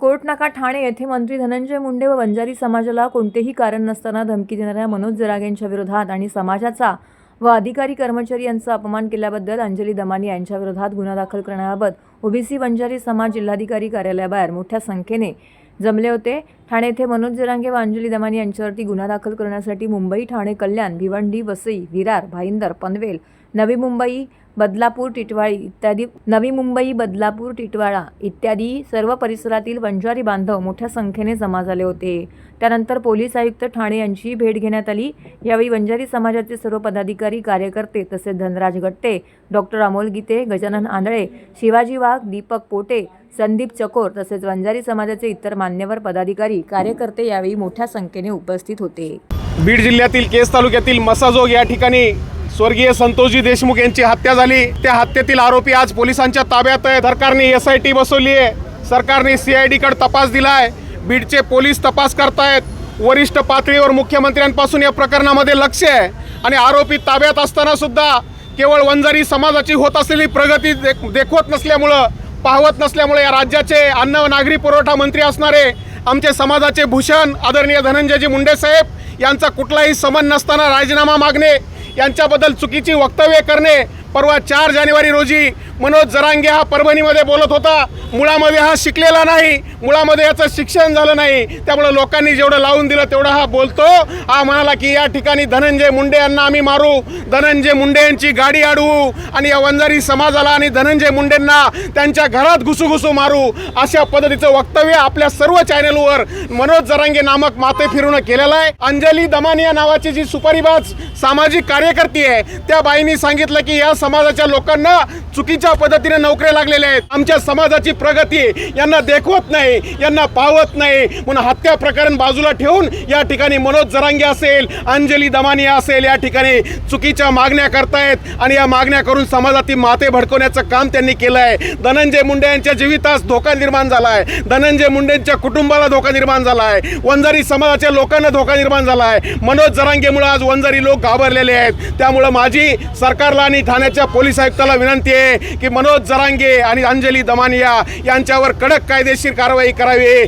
कोर्टनाका ठाणे येथे मंत्री धनंजय मुंडे व बंजारी समाजाला कोणतेही कारण नसताना धमकी देणाऱ्या मनोज जरागेंच्या विरोधात आणि समाजाचा व अधिकारी कर्मचारी यांचा अपमान केल्याबद्दल अंजली दमानी यांच्या विरोधात गुन्हा दाखल करण्याबाबत ओबीसी बंजारी समाज जिल्हाधिकारी कार्यालयाबाहेर मोठ्या संख्येने जमले होते. ठाणे येथे मनोज जरांगे व अंजली दमानी यांच्यावरती गुन्हा दाखल करण्यासाठी मुंबई ठाणे कल्याण भिवंडी वसई विरार भाईंदर पनवेल नवी मुंबई बदलापूर टिटवाळी इत्यादी. नवी मुंबई बदलापूर टिटवाळा इत्यादी सर्व परिसरातील वंजारी बांधव मोठ्या संख्येने जमा झाले होते. त्यानंतर पोलीस आयुक्त ठाणे यांचीही भेट घेण्यात आली. यावेळी वंजारी समाजाचे सर्व पदाधिकारी कार्यकर्ते तसेच धनराज गट्टे डॉक्टर अमोल गीते गजानन आंधळे शिवाजी वाघ दीपक पोटे संदीप चकोर तसेच वंजारी समाजाचे इतर मान्यवर पदाधिकारी कार्यकर्ते यावेळी मोठ्या संख्येने उपस्थित होते. बीड जिल्ह्यातील केस तालुक्यातील मसाजोग या ठिकाणी स्वर्गीय संतोषजी देशमुख यांची हत्या झाली. त्या हत्येतील आरोपी आज पोलिसांच्या ताब्यात आहे सरकारने एस आय टी बसवली आहे. सरकारने सी आय डीकडे तपास दिलाय. बीडचे पोलीस तपास करतायत. वरिष्ठ पातळीवर मुख्यमंत्र्यांपासून या प्रकरणामध्ये लक्ष आहे. आणि आरोपी ताब्यात असताना सुद्धा केवळ वंजारी समाजाची होत असलेली प्रगती देख देखवत नसल्यामुळं पाहवत नसल्यामुळे या राज्याचे अन्न व नागरी पुरवठा मंत्री असणारे आमचे समाजाचे भूषण आदरणीय धनंजयजी मुंडे साहेब यांचा कुठलाही समन नसताना राजीनामा मागणे यांच्याबद्दल चुकीची वक्तव्य करणे. परवा चार जानेवारी रोजी मनोज जरांगे हा परभणीमध्ये बोलत होता. मुळामध्ये हा शिकलेला नाही. मुळामध्ये याचं शिक्षण झालं नाही. त्यामुळे लोकांनी जेवढं लावून दिलं तेवढं हा बोलतो. हा म्हणाला की या ठिकाणी धनंजय मुंडे यांना आम्ही मारू. धनंजय मुंडे यांची गाडी अडवू आणि या वंजारी समाजाला आणि धनंजय मुंडेंना त्यांच्या घरात घुसूघुसू मारू. अशा पद्धतीचं वक्तव्य आपल्या सर्व चॅनलवर मनोज जरांगे नामक माते फिरून केलेलं आहे. अंजली दमानिया नावाची जी सुपारीबाज सामाजिक कार्यकर्ती आहे त्या बाईंनी सांगितलं की या समाजाच्या लोकांना चुकीच्या पद्धतीने नोकऱ्या लागलेल्या आहेत. आमच्या समाजाची प्रगती यांना देखवत नाही यांना पावत नाही. म्हणून हत्या प्रकरण बाजूला ठेवून या ठिकाणी मनोज जरांगे असेल अंजली दमानी असेल या ठिकाणी चुकीच्या मागण्या करतायत आणि या मागण्या करून समाजातील माते भडकवण्याचं काम त्यांनी केलं आहे. धनंजय मुंडे यांच्या जीवितास धोका निर्माण झाला आहे. धनंजय मुंडेंच्या कुटुंबाला धोका निर्माण झाला आहे. वंजारी समाजाच्या लोकांना धोका निर्माण झाला आहे. मनोज जरांगेमुळे आज वंजारी लोक घाबरलेले आहेत. त्यामुळं माझी सरकारला आणि ठाण्याच्या पोलीस आयुक्ताला विनंती आहे की मनोज जरांगे आणि अंजली दमानिया यांच्यावर कडक कायदेशीर कारवाई करावी.